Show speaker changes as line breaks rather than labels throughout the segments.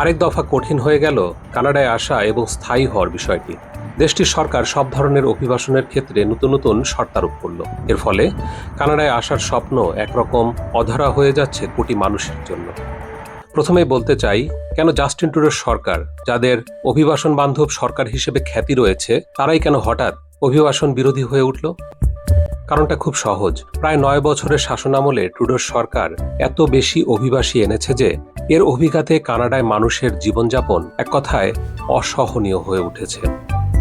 আরেক দফা কঠিন হয়ে গেল কানাডায় আসা এবং স্থায়ী হওয়ার বিষয়টি। দেশটির সরকার সব ধরনের অভিবাসনের ক্ষেত্রে নতুন নতুন শর্তারোপ করল। এর ফলে কানাডায় আসার স্বপ্ন একরকম অধরা হয়ে যাচ্ছে কোটি মানুষের জন্য। প্রথমেই বলতে চাই, কেন জাস্টিন ট্রুডোর সরকার, যাদের অভিবাসন বান্ধব সরকার হিসেবে খ্যাতি রয়েছে, তারাই কেন হঠাৎ অভিবাসন বিরোধী হয়ে উঠল? কারণটা খুব সহজ। প্রায় নয় বছরের শাসনামলে ট্রুডোর সরকার এত বেশি অভিবাসী এনেছে যে এর অভিঘাতে কানাডায় মানুষের জীবনযাপন এক কথায় অসহনীয় হয়ে উঠেছে।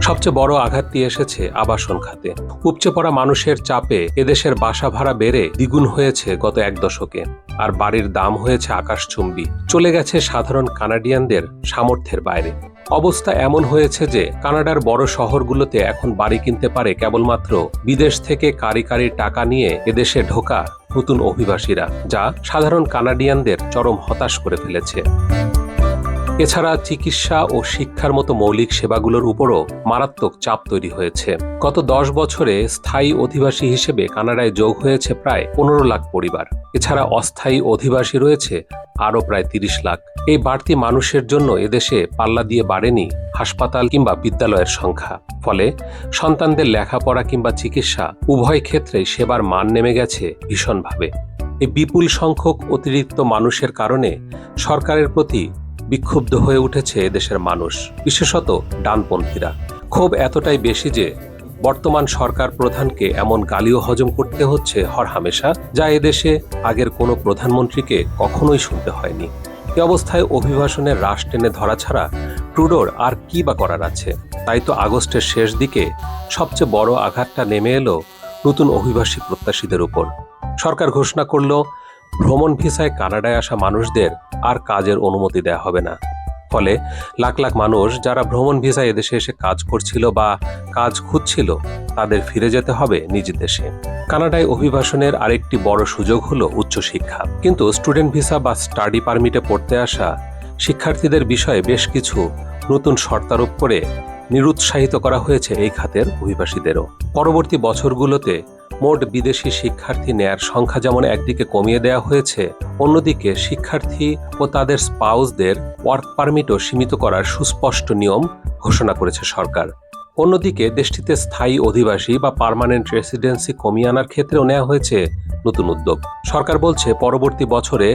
সবচেয়ে বড় আঘাতটি এসেছে আবাসন খাতে। উপচে পড়া মানুষের চাপে এদেশের বাসা ভাড়া বেড়ে দ্বিগুণ হয়েছে গত এক দশকে। আর বাড়ির দাম হয়েছে আকাশচুম্বী। চলে গেছে সাধারণ কানাডিয়ানদের সামর্থ্যের বাইরে। অবস্থা এমন হয়েছে যে কানাডার বড় শহরগুলোতে এখন বাড়ি কিনতে পারে কেবলমাত্র বিদেশ থেকে কারি কারি টাকা নিয়ে এদেশে ঢোকা নতুন অভিবাসীরা যা সাধারণ কানাডিয়ানদের চরম হতাশ করে ফেলেছে। এছাড়া চিকিৎসা ও শিক্ষার মতো মৌলিক সেবাগুলোর উপরও মারাত্মক চাপ তৈরি হয়েছে। গত দশ বছরে স্থায়ী অধিবাসী হিসেবে কানাডায় যোগ হয়েছে প্রায় পনেরো লাখ পরিবার। এছাড়া অস্থায়ী অধিবাসী রয়েছে আরও প্রায় তিরিশ লাখ। এই বাড়তি মানুষের জন্য এদেশে পাল্লা দিয়ে বাড়েনি হাসপাতাল কিংবা বিদ্যালয়ের সংখ্যা। ফলে সন্তানদের লেখাপড়া কিংবা চিকিৎসা উভয় ক্ষেত্রেই সেবার মান নেমে গেছে ভীষণভাবে। এই বিপুল সংখ্যক অতিরিক্ত মানুষের কারণে সরকারের প্রতি বিক্ষুব্ধ হয়ে উঠেছে দেশের মানুষ, বিশেষত ডানপন্থীরা। ক্ষোভ এতটাই বেশি যে বর্তমান সরকার প্রধানকে এমন গালিও হজম করতে হচ্ছে হরহামেশা যা এদেশে আগের কোনো প্রধানমন্ত্রীকে কখনোই শুনতে হয়নি। এ অবস্থায় অভিবাসনের রাশ টেনে ধরা ছাড়া ট্রুডোর আর কি বা করার আছে? তাই তো আগস্টের শেষ দিকে সবচেয়ে বড় আঘাতটা নেমে এলো নতুন অভিবাসী প্রত্যাশীদের উপর। সরকার ঘোষণা করল, ভ্রমণ ভিসায় কানাডায় আসা মানুষদের আর কাজের অনুমতি দেওয়া হবে না। ফলে লাখ লাখ মানুষ যারা ভ্রমণ ভিসায় এদেশে এসে কাজ করছিল বা কাজ খুঁজছিল, তাদের ফিরে যেতে হবে নিজ দেশে। কানাডায় অভিবাসনের আরেকটি বড় সুযোগ হলো উচ্চশিক্ষা কিন্তু স্টুডেন্ট ভিসা বা স্টাডি পারমিটে পড়তে আসা শিক্ষার্থীদের বিষয়ে বেশ কিছু নতুন শর্তারোপ করে নিরুৎসাহিত করা হয়েছে এই খাতের অভিবাসীদেরও। পরবর্তী বছরগুলোতে মোট বিদেশি শিক্ষার্থী নেয়ার সংখ্যা যেমন একদিকে কমিয়ে দেওয়া হয়েছে, অন্যদিকে শিক্ষার্থী ও তাদের স্পাউসদের ওয়ার্ক পারমিটও সীমিত করার সুস্পষ্ট নিয়ম ঘোষণা করেছে সরকার। অন্যদিকে দেশটিতে স্থায়ী অধিবাসী বা পার্মানেন্ট রেসিডেন্সি কমিয়ে আনার ক্ষেত্রেও নেওয়া হয়েছে নতুন উদ্যোগ। সরকার বলছে, পরবর্তী বছরে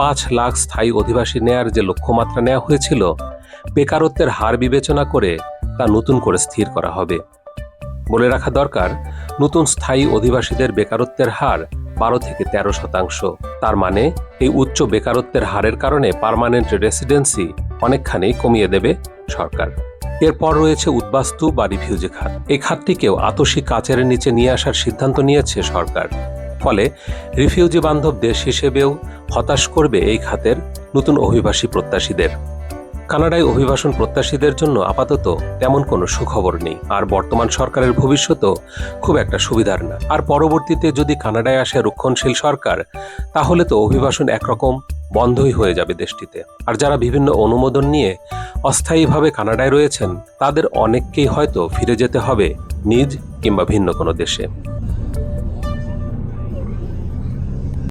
পাঁচ লাখ স্থায়ী অধিবাসী নেয়ার যে লক্ষ্যমাত্রা নেওয়া হয়েছিল, বেকারত্বের হার বিবেচনা করে তা নতুন করে স্থির করা হবে। বলে রাখা দরকার, নতুন স্থায়ী অধিবাসীদের বেকারত্বের হার বারো থেকে তেরো শতাংশ। তার মানে এই উচ্চ বেকারত্বের হারের কারণে পার্মানেন্ট রেসিডেন্সি অনেকখানি কমিয়ে দেবে সরকার। এরপর রয়েছে উদ্বাস্তু বা রিফিউজি খাত। এই খাতটিকেও আতসী কাচের নিচে নিয়ে আসার সিদ্ধান্ত নিয়েছে সরকার। ফলে রিফিউজি বান্ধব দেশ হিসেবেও হতাশ করবে এই খাতের নতুন অভিবাসী প্রত্যাশীদের। কানাডায় অভিবাসন প্রত্যাশীদের জন্য আপাতত তেমন কোনো সুখবর নেই। আর বর্তমান সরকারের ভবিষ্যতও খুব একটা সুবিধার না। আর পরবর্তীতে যদি কানাডায় আসে রক্ষণশীল সরকার, তাহলে তো অভিবাসন একরকম বন্ধই হয়ে যাবে দেশটিতে। আর যারা বিভিন্ন অনুমোদন নিয়ে অস্থায়ীভাবে কানাডায় রয়েছেন, তাদের অনেককেই হয়তো ফিরে যেতে হবে নিজ কিংবা ভিন্ন কোনো দেশে।